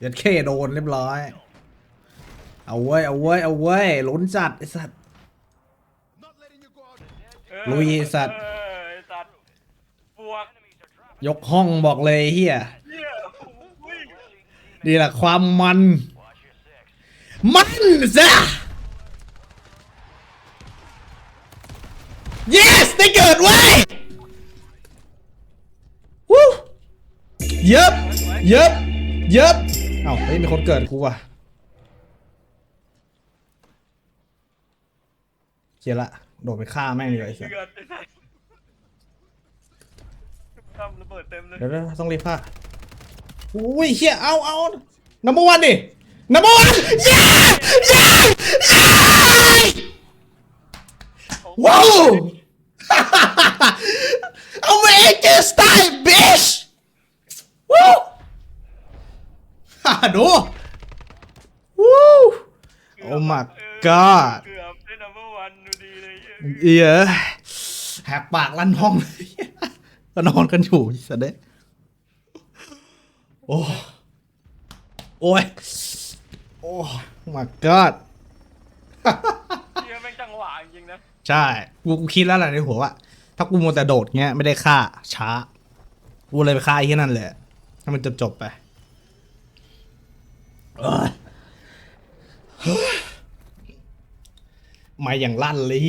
เดี๋ยวเคโดนเรียบร้อย เอาเว้ย เอาเว้ย เอาเว้ยลุ้นจัดไอสัตว์ ลุยสัตว์ เออไอ้สัตว์บวกยกห้องบอกเลยเฮียเหี้ยอุ้ยนี่แหละความมัน มันซะ yes ได้เกิดไว้ยวู้เย็บเย็บเย็บ เอ้าเฮ้ยมีคนเกิดกูว่ะเจียละ โดดไปฆ่าแม่งเลยไอ้สัสเดือดไอ้สัตว์ทำระเบิดเต็มเลยเดี๋ยวๆต้องรีบผ้าอุ้ยเฮียเอาเอานัมเบอร์วันดินัมเบอร์วันย้ย้ย้ว้าวเอาเมเจอสไตล์บิชว้าว ฮ่าดูวู้ Oh my god เกือบได้ number one ดูดีเลยเหี้ยเอียแหกปากลั่นห้องเลยก็นอนกันอยู่สะเด้โอ้โอ้ยโอ้ my god เหี้ยแม่งจังหวะจริงๆนะ ใช่ กูกูคิดแล้วแหละในหัวว่า ถ้ากูมัวแต่โดดเงี้ยไม่ได้ฆ่าช้า กูเลยไปฆ่าไอ้ที่นั่นเลยให้มันจบจบๆไปเอ้ยเฮ้ย มาอย่างลั่นเลย